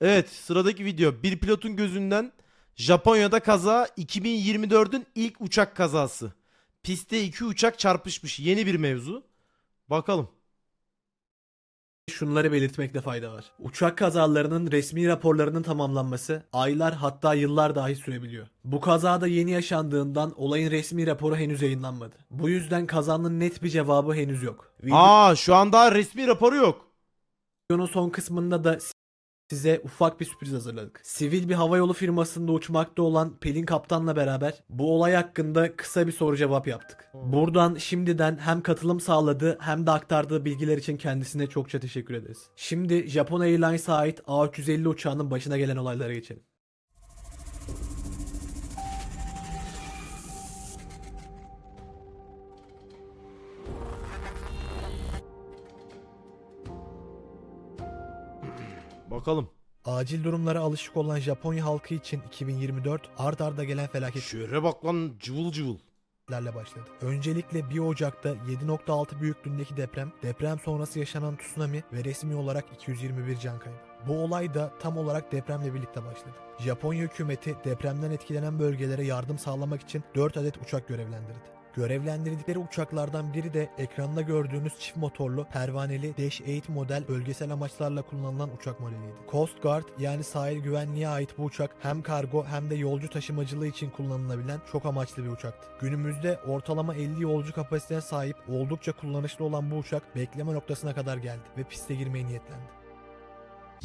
Evet sıradaki video. Bir pilotun gözünden Japonya'da kaza 2024'ün ilk uçak kazası. Pistte iki uçak çarpışmış. Yeni bir mevzu. Bakalım. Şunları belirtmekte fayda var. Uçak kazalarının resmi raporlarının tamamlanması aylar hatta yıllar dahi sürebiliyor. Bu kazada yeni yaşandığından olayın resmi raporu henüz yayınlanmadı. Bu yüzden kazanın net bir cevabı henüz yok. Aa şu an daha resmi raporu yok. Videonun son kısmında da size ufak bir sürpriz hazırladık. Sivil bir havayolu firmasında uçmakta olan Pelin Kaptan'la beraber bu olay hakkında kısa bir soru cevap yaptık. Buradan şimdiden hem katılım sağladığı hem de aktardığı bilgiler için kendisine çokça teşekkür ederiz. Şimdi Japan Airlines'a ait A350 uçağının başına gelen olaylara geçelim. Bakalım. Acil durumlara alışık olan Japonya halkı için 2024 ard arda gelen felaketlerle Şöyle bak lan cıvıl cıvıl. başladı. Öncelikle 1 Ocak'ta 7.6 büyüklüğündeki deprem, deprem sonrası yaşanan tsunami ve resmi olarak 221 can kaybı. Bu olay da tam olarak depremle birlikte başladı. Japonya hükümeti depremden etkilenen bölgelere yardım sağlamak için 4 adet uçak görevlendirdi. Görevlendirdikleri uçaklardan biri de ekranda gördüğünüz çift motorlu pervaneli Dash 8 model bölgesel amaçlarla kullanılan uçak modeliydi. Coast Guard yani sahil güvenliğe ait bu uçak hem kargo hem de yolcu taşımacılığı için kullanılabilen çok amaçlı bir uçaktı. Günümüzde ortalama 50 yolcu kapasitesine sahip oldukça kullanışlı olan bu uçak bekleme noktasına kadar geldi ve piste girmeye niyetlendi.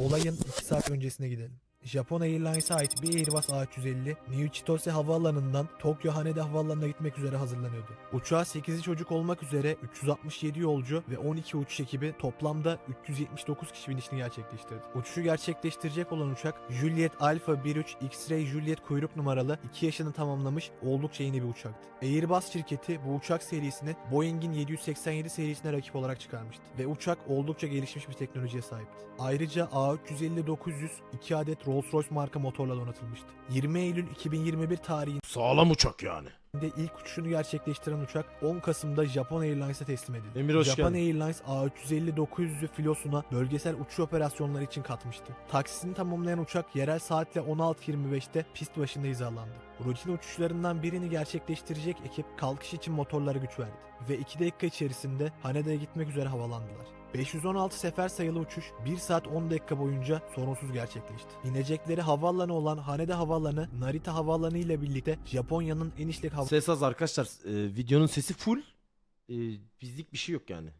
Olayın 2 saat öncesine gidelim. Japon Airlines'a ait bir Airbus A350 New Chitose havaalanından Tokyo Haneda havaalanına gitmek üzere hazırlanıyordu. Uçağa 8'i çocuk olmak üzere 367 yolcu ve 12 uçuş ekibi toplamda 379 kişi binişini gerçekleştirdi. Uçuşu gerçekleştirecek olan uçak Juliet Alpha 13 X-Ray Juliet kuyruk numaralı 2 yaşını tamamlamış oldukça yeni bir uçaktı. Airbus şirketi bu uçak serisini Boeing'in 787 serisine rakip olarak çıkarmıştı ve uçak oldukça gelişmiş bir teknolojiye sahipti. Ayrıca A350-900 2 adet Rolls-Royce marka motorla donatılmıştı. 20 Eylül 2021 tarihinde Sağlam uçak yani. ilk uçuşunu gerçekleştiren uçak 10 Kasım'da Japon Airlines'a teslim edildi. Emir hoş Japan geldin. Airlines A350-900'ü filosuna bölgesel uçuş operasyonları için katmıştı. Taksisini tamamlayan uçak yerel saatle 16.25'te pist başında hizalandı. Rutin uçuşlarından birini gerçekleştirecek ekip kalkış için motorlara güç verdi ve 2 dakika içerisinde Haneda'ya gitmek üzere havalandılar. 516 sefer sayılı uçuş 1 saat 10 dakika boyunca sorunsuz gerçekleşti. İnecekleri havaalanı olan Haneda Havaalanı, Narita Havaalanı ile birlikte Japonya'nın en işlek Ses az arkadaşlar. Ee, videonun sesi full. Ee, bizlik bir şey yok yani.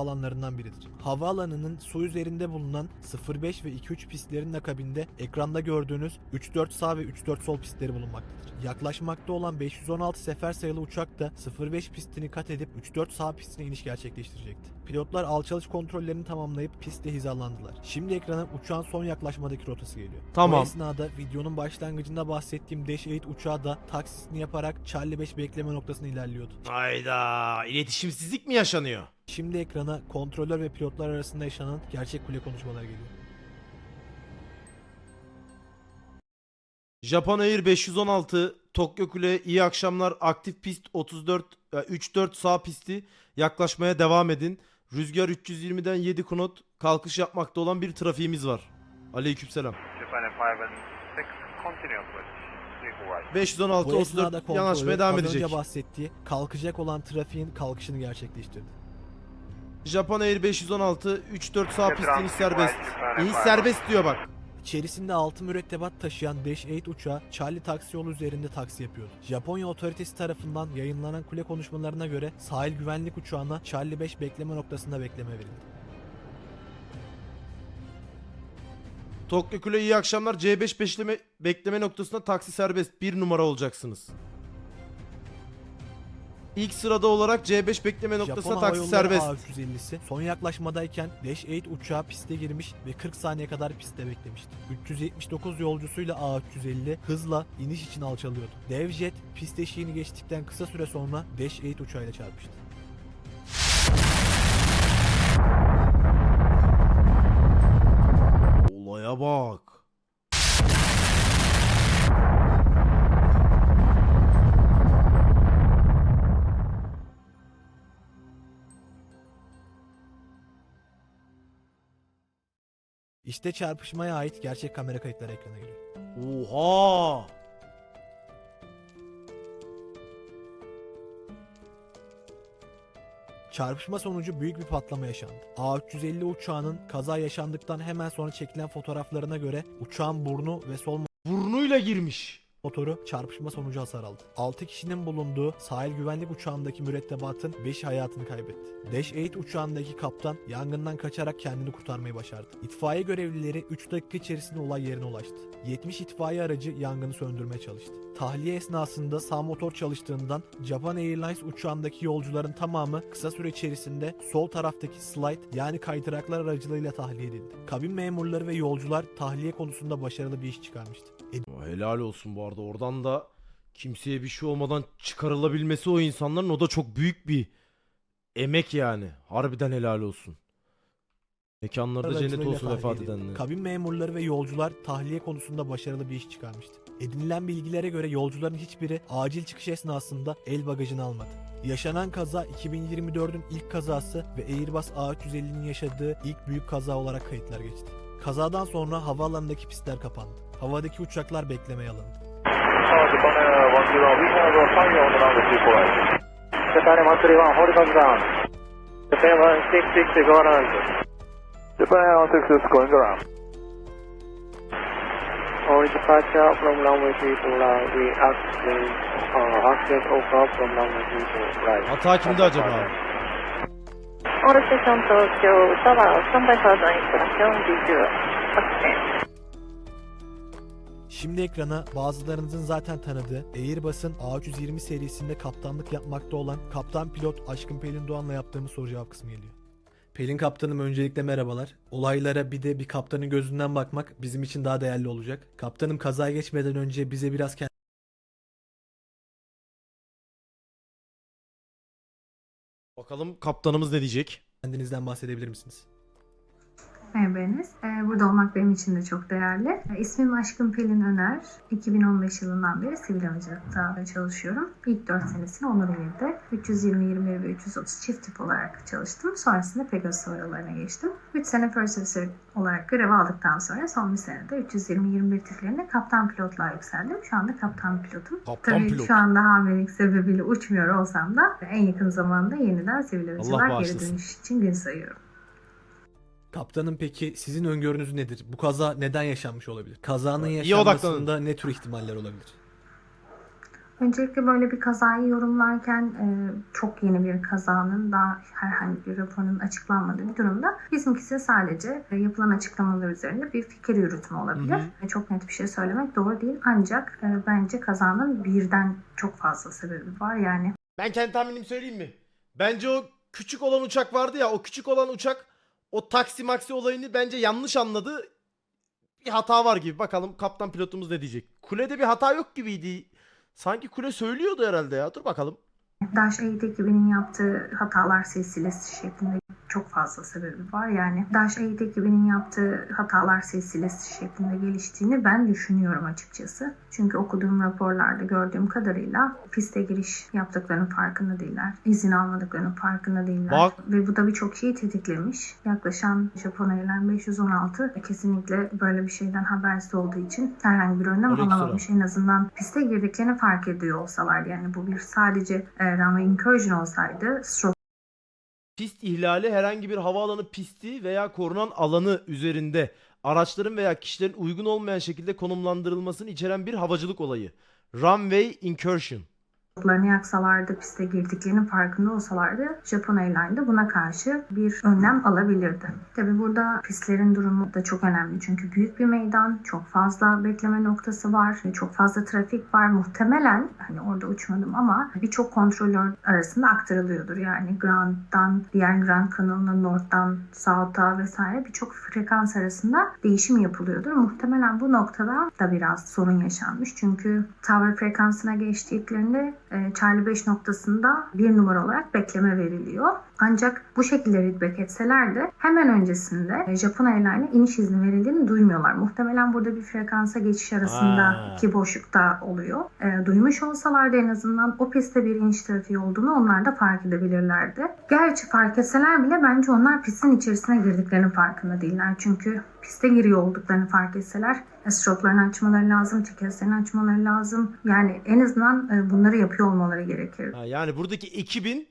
Havaalanlarından biridir. Havaalanının su üzerinde bulunan 05 ve 23 pistlerin akabinde ekranda gördüğünüz 34 sağ ve 34 sol pistleri bulunmaktadır. Yaklaşmakta olan 516 sefer sayılı uçak da 05 pistini kat edip 34 sağ pistine iniş gerçekleştirecekti. Pilotlar alçalış kontrollerini tamamlayıp pistte hizalandılar. Şimdi ekrana uçağın son yaklaşmadaki rotası geliyor. Tamam. Bu esnada videonun başlangıcında bahsettiğim Dash 8 uçağı da taksisini yaparak Charlie 5 bekleme noktasına ilerliyordu. Hayda. iletişimsizlik mi yaşanıyor? Şimdi ekrana kontrolör ve pilotlar arasında yaşanan gerçek kule konuşmaları geliyor. Japon Air 516 Tokyo Kule iyi akşamlar. Aktif pist 34 e, 34 sağ pisti yaklaşmaya devam edin. Rüzgar 320'den 7 knot kalkış yapmakta olan bir trafiğimiz var. Aleykümselam. Japan 5 and 6, continue approach. Clear right. Bu 516 esnada 34 kontrolör yanaşmaya devam edecek. önce bahsettiği kalkacak olan trafiğin kalkışını gerçekleştirdi. Japon Air 516 34 sağ iniş Trans- serbest. İniş serbest diyor bak. İçerisinde altı mürettebat taşıyan Dash 8 uçağı Charlie taksi yolu üzerinde taksi yapıyordu. Japonya otoritesi tarafından yayınlanan kule konuşmalarına göre sahil güvenlik uçağına Charlie 5 bekleme noktasında bekleme verildi. Tokyo Kule iyi akşamlar. C5 bekleme, bekleme noktasında taksi serbest. Bir numara olacaksınız. İlk sırada olarak C5 bekleme noktasında Japon taksi serbest. A350'si son yaklaşmadayken Dash 8 uçağı piste girmiş ve 40 saniye kadar pistte beklemişti. 379 yolcusuyla A350 hızla iniş için alçalıyordu. Dev jet pist eşiğini geçtikten kısa süre sonra Dash 8 uçağıyla çarpıştı. Olaya bak. İşte çarpışmaya ait gerçek kamera kayıtları ekrana geliyor. Oha! Çarpışma sonucu büyük bir patlama yaşandı. A350 uçağının kaza yaşandıktan hemen sonra çekilen fotoğraflarına göre uçağın burnu ve sol Burnuyla girmiş. Motoru çarpışma sonucu hasar aldı. 6 kişinin bulunduğu sahil güvenlik uçağındaki mürettebatın 5 hayatını kaybetti. Dash 8 uçağındaki kaptan yangından kaçarak kendini kurtarmayı başardı. İtfaiye görevlileri 3 dakika içerisinde olay yerine ulaştı. 70 itfaiye aracı yangını söndürmeye çalıştı. Tahliye esnasında sağ motor çalıştığından Japan Airlines uçağındaki yolcuların tamamı kısa süre içerisinde sol taraftaki slide yani kaydıraklar aracılığıyla tahliye edildi. Kabin memurları ve yolcular tahliye konusunda başarılı bir iş çıkarmıştı. Helal olsun bu arada. Oradan da kimseye bir şey olmadan çıkarılabilmesi o insanların o da çok büyük bir emek yani. Harbiden helal olsun. Mekanlarda cennet aracılığıyla olsun vefat edildi. edenlerin. Kabin memurları ve yolcular tahliye konusunda başarılı bir iş çıkarmıştı. Edinilen bilgilere göre yolcuların hiçbiri acil çıkış esnasında el bagajını almadı. Yaşanan kaza 2024'ün ilk kazası ve Airbus A350'nin yaşadığı ilk büyük kaza olarak kayıtlar geçti. Kazadan sonra havaalanındaki pistler kapandı Havadaki uçaklar beklemeye alındı. Japan Air 10, we have a fire on the runway 24 Japan Air 131, hold it on ground. Japan Air 166, go around. Japan Air 166, going around. All departure from runway 34, we accident, uh, accident over from runway 34, right. Hata kimde acaba? オールステーション東京、タワー、スタンバイファーザーインストラクション、D2、アクセント。 Şimdi ekrana bazılarınızın zaten tanıdığı Airbus'un A320 serisinde kaptanlık yapmakta olan kaptan pilot Aşkın Pelin Doğan'la yaptığımız soru cevap kısmı geliyor. Pelin kaptanım öncelikle merhabalar. Olaylara bir de bir kaptanın gözünden bakmak bizim için daha değerli olacak. Kaptanım kaza geçmeden önce bize biraz Bakalım kaptanımız ne diyecek? kendinizden bahsedebilir misiniz? Merhaba Enes. Ee, Burada olmak benim için de çok değerli. Ee, İsmim Aşkın Pelin Öner. 2015 yılından beri sivil havacılıkta çalışıyorum. İlk 4 senesini Onur Mil'de 320, 21 ve 330 çift tip olarak çalıştım. Sonrasında Pegasus havalarına geçtim. 3 sene First Officer olarak görev aldıktan sonra son bir senede 320-21 tiplerine kaptan pilotluğa yükseldim. Şu anda kaptan pilotum. Kaptan Tabii pilot. şu anda hamilelik sebebiyle uçmuyor olsam da en yakın zamanda yeniden sivil havacılığa geri dönüş için gün sayıyorum. Kaptanım peki sizin öngörünüz nedir? Bu kaza neden yaşanmış olabilir? Kazanın İyi odaklanın. yaşanmasında ne tür ihtimaller olabilir? Öncelikle böyle bir kazayı yorumlarken e, çok yeni bir kazanın daha herhangi bir raporun açıklanmadığı bir durumda bizimkisi sadece e, yapılan açıklamalar üzerinde bir fikir yürütme olabilir. Hı hı. Ve Çok net bir şey söylemek doğru değil ancak e, bence kazanın birden çok fazla sebebi var. Yani Ben kendi tahminimi söyleyeyim mi? Bence o küçük olan uçak vardı ya o küçük olan uçak o taksi maksi olayını bence yanlış anladı. Bir hata var gibi. Bakalım kaptan pilotumuz ne diyecek. Kulede bir hata yok gibiydi. Sanki kule söylüyordu herhalde ya. Dur bakalım. Dash Eğit ekibinin yaptığı hatalar silsilesi şeklinde çok fazla sebebi var. Yani Dash Eğit ekibinin yaptığı hatalar silsilesi şeklinde geliştiğini ben düşünüyorum açıkçası. Çünkü okuduğum raporlarda gördüğüm kadarıyla piste giriş yaptıklarının farkında değiller. İzin almadıklarının farkında değiller. Bak. Ve bu da birçok şeyi tetiklemiş. Yaklaşan Japon Airlines 516 kesinlikle böyle bir şeyden habersiz olduğu için herhangi bir önlem alamamış. En azından piste girdiklerini fark ediyor olsalardı. Yani bu bir sadece e, runway incursion olsaydı stroke Pist ihlali herhangi bir havaalanı pisti veya korunan alanı üzerinde araçların veya kişilerin uygun olmayan şekilde konumlandırılmasını içeren bir havacılık olayı. Runway incursion. Larını yaksalardı, piste girdiklerinin farkında olsalardı Japon Airlines de buna karşı bir önlem alabilirdi. Tabi burada pistlerin durumu da çok önemli. Çünkü büyük bir meydan, çok fazla bekleme noktası var, çok fazla trafik var. Muhtemelen hani orada uçmadım ama birçok kontrolör arasında aktarılıyordur. Yani Ground'dan diğer Grand kanalına, North'dan South'a vesaire birçok frekans arasında değişim yapılıyordur. Muhtemelen bu noktada da biraz sorun yaşanmış. Çünkü tower frekansına geçtiklerinde Charlie 5 noktasında bir numara olarak bekleme veriliyor. Ancak bu şekilde feedback etseler de hemen öncesinde e, Japon Airline'e iniş izni verildiğini duymuyorlar. Muhtemelen burada bir frekansa geçiş arasında iki boşlukta oluyor. E, duymuş olsalardı en azından o pistte bir iniş trafiği olduğunu onlar da fark edebilirlerdi. Gerçi fark etseler bile bence onlar pistin içerisine girdiklerinin farkında değiller. Çünkü piste giriyor olduklarını fark etseler stroplarını açmaları lazım, tiketlerini açmaları lazım. Yani en azından e, bunları yapıyor olmaları gerekir. Ha, yani buradaki ekibin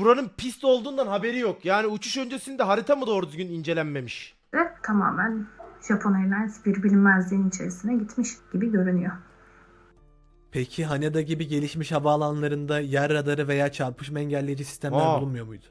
buranın pist olduğundan haberi yok. Yani uçuş öncesinde harita mı doğru düzgün incelenmemiş? Ve tamamen Japon Airlines bir bilinmezliğin içerisine gitmiş gibi görünüyor. Peki Haneda gibi gelişmiş havaalanlarında yer radarı veya çarpışma engelleyici sistemler Aa. bulunmuyor muydu?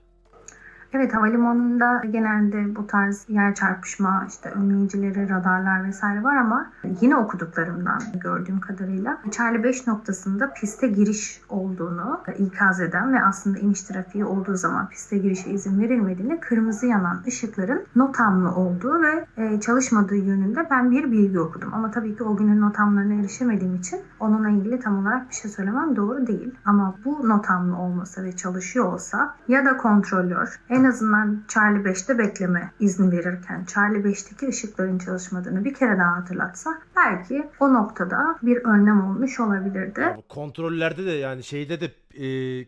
Evet havalimanında genelde bu tarz yer çarpışma, işte önleyicileri, radarlar vesaire var ama yine okuduklarımdan gördüğüm kadarıyla Charlie 5 noktasında piste giriş olduğunu ikaz eden ve aslında iniş trafiği olduğu zaman piste girişe izin verilmediğini, kırmızı yanan ışıkların notamlı olduğu ve e, çalışmadığı yönünde ben bir bilgi okudum. Ama tabii ki o günün notamlarına erişemediğim için onunla ilgili tam olarak bir şey söylemem doğru değil. Ama bu notamlı olmasa ve çalışıyor olsa ya da kontrolör en azından Charlie 5'te bekleme izni verirken Charlie 5'teki ışıkların çalışmadığını bir kere daha hatırlatsa belki o noktada bir önlem olmuş olabilirdi. Ya kontrollerde de yani şeyde de e,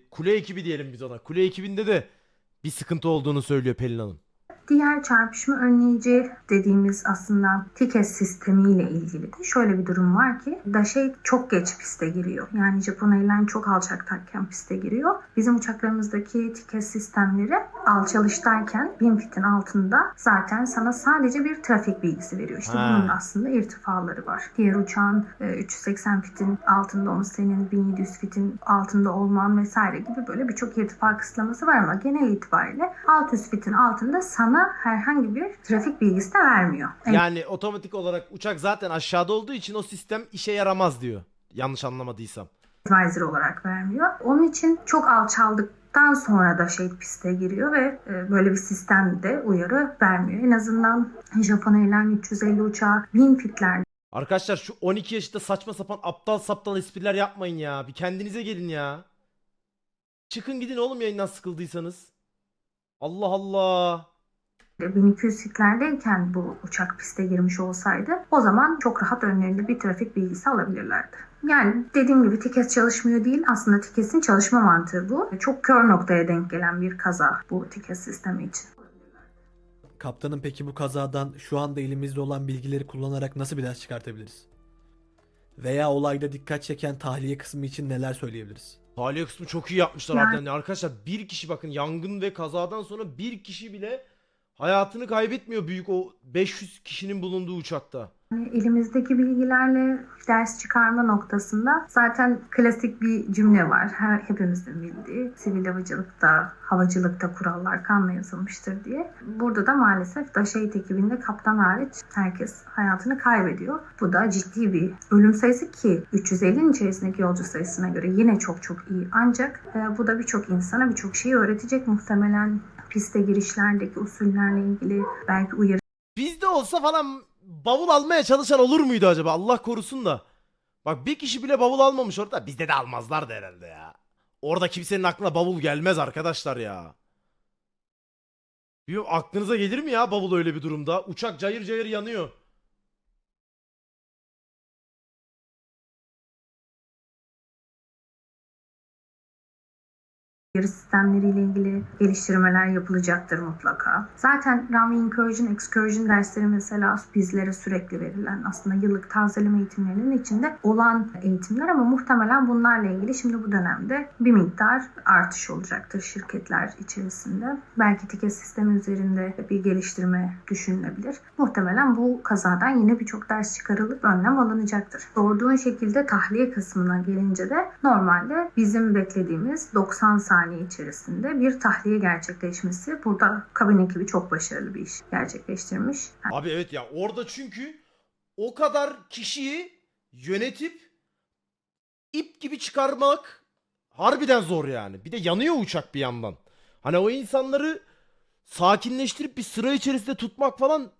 kule ekibi diyelim biz ona. Kule ekibinde de bir sıkıntı olduğunu söylüyor Pelin Hanım. Diğer çarpışma önleyici dediğimiz aslında tiket sistemiyle ilgili de şöyle bir durum var ki Daşey çok geç piste giriyor. Yani Japon Airlines çok alçaktayken piste giriyor. Bizim uçaklarımızdaki tiket sistemleri alçalıştayken bin fitin altında zaten sana sadece bir trafik bilgisi veriyor. İşte Ha. bunun aslında irtifaları var. Diğer uçağın e, 380 fitin altında olması, senin 1700 fitin altında olman vesaire gibi böyle birçok irtifa kısıtlaması var ama genel itibariyle 600 fitin altında sana herhangi bir trafik bilgisi de vermiyor. Yani otomatik olarak uçak zaten aşağıda olduğu için o sistem işe yaramaz diyor. Yanlış anlamadıysam. advisor olarak vermiyor. Onun için çok alçaldıktan sonra da şey piste giriyor ve e, böyle bir sistemde uyarı vermiyor. En azından Japon Airlines 350 uçağı 1000 fitlerde Arkadaşlar şu 12 yaşında saçma sapan aptal saptal espriler yapmayın ya. Bir kendinize gelin ya. Çıkın gidin oğlum yayından sıkıldıysanız. Allah Allah. 1200 fitlerdeyken bu uçak piste girmiş olsaydı o zaman çok rahat önlerinde bir trafik bilgisi alabilirlerdi. Yani dediğim gibi tiket çalışmıyor değil aslında tiketin çalışma mantığı bu. Çok kör noktaya denk gelen bir kaza bu tiket sistemi için. Kaptanım peki bu kazadan şu anda elimizde olan bilgileri kullanarak nasıl bir ders çıkartabiliriz? Veya olayda dikkat çeken tahliye kısmı için neler söyleyebiliriz? Tahliye kısmı çok iyi yapmışlar Yani- harbiden. Arkadaşlar bir kişi bakın yangın ve kazadan sonra bir kişi bile hayatını kaybetmiyor büyük o 500 kişinin bulunduğu uçakta. Elimizdeki bilgilerle ders çıkarma noktasında zaten klasik bir cümle var. Her, hepimizin bildiği sivil havacılıkta, havacılıkta kurallar kanla yazılmıştır diye. Burada da maalesef Daşehit ekibinde kaptan hariç herkes hayatını kaybediyor. Bu da ciddi bir ölüm sayısı ki 350'nin içerisindeki yolcu sayısına göre yine çok çok iyi. Ancak e, bu da birçok insana birçok şeyi öğretecek muhtemelen piste girişlerdeki usullerle ilgili belki uyarı Bizde olsa falan bavul almaya çalışan olur muydu acaba? Allah korusun da. Bak bir kişi bile bavul almamış orada. Bizde de almazlardı herhalde ya. Orada kimsenin aklına bavul gelmez arkadaşlar ya. Bir aklınıza gelir mi ya bavul öyle bir durumda? Uçak cayır cayır yanıyor. Uyarı sistemleriyle ilgili geliştirmeler yapılacaktır mutlaka. Zaten runway incursion, excursion dersleri mesela bizlere sürekli verilen aslında yıllık tazeleme eğitimlerinin içinde olan eğitimler ama muhtemelen bunlarla ilgili şimdi bu dönemde bir miktar artış olacaktır şirketler içerisinde. Belki tiket sistemi üzerinde bir geliştirme düşünülebilir. Muhtemelen bu kazadan yine birçok ders çıkarılıp önlem alınacaktır. Sorduğun şekilde tahliye kısmına gelince de normalde bizim beklediğimiz 90 saniye içerisinde bir tahliye gerçekleşmesi. Burada kabin ekibi çok başarılı bir iş gerçekleştirmiş. Abi evet ya orada çünkü o kadar kişiyi yönetip ip gibi çıkarmak harbiden zor yani. Bir de yanıyor uçak bir yandan. Hani o insanları sakinleştirip bir sıra içerisinde tutmak falan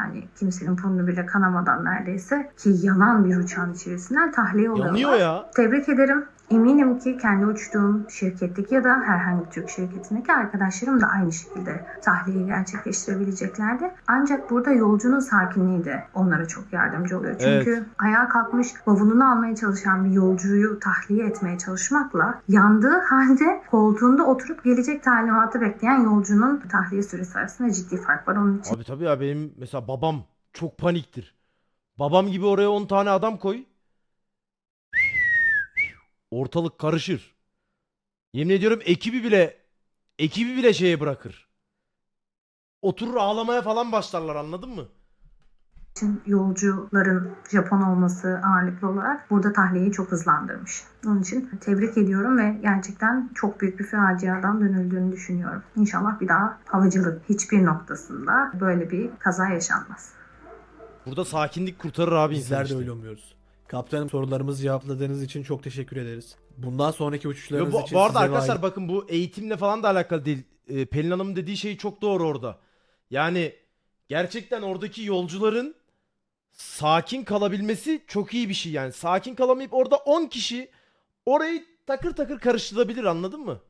Yani kimsenin burnu bile kanamadan neredeyse ki yanan bir uçağın içerisinden tahliye oluyorlar. yanıyor ya. Tebrik ederim. Eminim ki kendi uçtuğum şirketteki ya da herhangi bir Türk şirketindeki arkadaşlarım da aynı şekilde tahliye gerçekleştirebileceklerdi. Ancak burada yolcunun sakinliği de onlara çok yardımcı oluyor. Çünkü Evet. ayağa kalkmış bavulunu almaya çalışan bir yolcuyu tahliye etmeye çalışmakla yandığı halde koltuğunda oturup gelecek talimatı bekleyen yolcunun tahliye süresi arasında ciddi fark var. Onun için Abi tabii ya benim mesela babam çok paniktir. Babam gibi oraya 10 tane adam koy. Ortalık karışır. Yemin ediyorum ekibi bile ekibi bile şeye bırakır. Oturur ağlamaya falan başlarlar anladın mı? için yolcuların Japon olması ağırlıklı olarak burada tahliyeyi çok hızlandırmış. Onun için tebrik ediyorum ve gerçekten çok büyük bir faciadan dönüldüğünü düşünüyorum. İnşallah bir daha havacılık hiçbir noktasında böyle bir kaza yaşanmaz. Burada sakinlik kurtarır abi Bizler de işte. öyle umuyoruz. Kaptanım sorularımızı cevapladığınız için çok teşekkür ederiz. Bundan sonraki Yo, uçuşlarınız bu, için bu arada arkadaşlar aile- bakın bu eğitimle falan da alakalı değil. Ee, Pelin Hanım'ın dediği şey çok doğru orada. Yani gerçekten oradaki yolcuların sakin kalabilmesi çok iyi bir şey yani. Sakin kalamayıp orada 10 kişi orayı takır takır karıştırabilir anladın mı?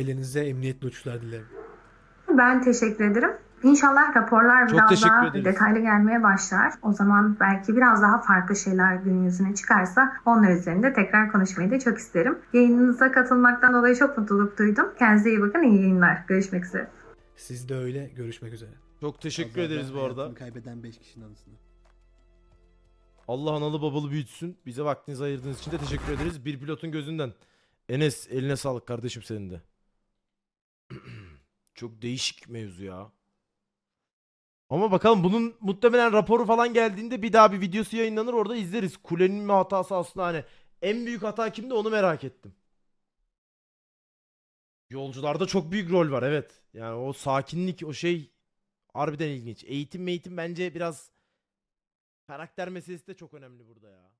ailenize emniyetli uçuşlar dilerim. Ben teşekkür ederim. İnşallah raporlar Çok biraz daha ederiz. detaylı gelmeye başlar. O zaman belki biraz daha farklı şeyler gün yüzüne çıkarsa onlar üzerinde tekrar konuşmayı da çok isterim. Yayınınıza katılmaktan dolayı çok mutluluk duydum. Kendinize iyi bakın. iyi yayınlar. Görüşmek üzere. Siz de öyle. Görüşmek üzere. Çok teşekkür Kazada ederiz bu arada. kaybeden 5 kişinin anısına. Allah analı babalı büyütsün. Bize vaktinizi ayırdığınız için de teşekkür ederiz. Bir pilotun gözünden. Enes eline sağlık kardeşim senin de. Çok değişik mevzu ya. Ama bakalım bunun muhtemelen raporu falan geldiğinde bir daha bir videosu yayınlanır orada izleriz. Kulenin mi hatası aslında hani en büyük hata kimdi onu merak ettim. Yolcularda çok büyük rol var evet. Yani o sakinlik o şey harbiden ilginç. Eğitim eğitim bence biraz karakter meselesi de çok önemli burada ya.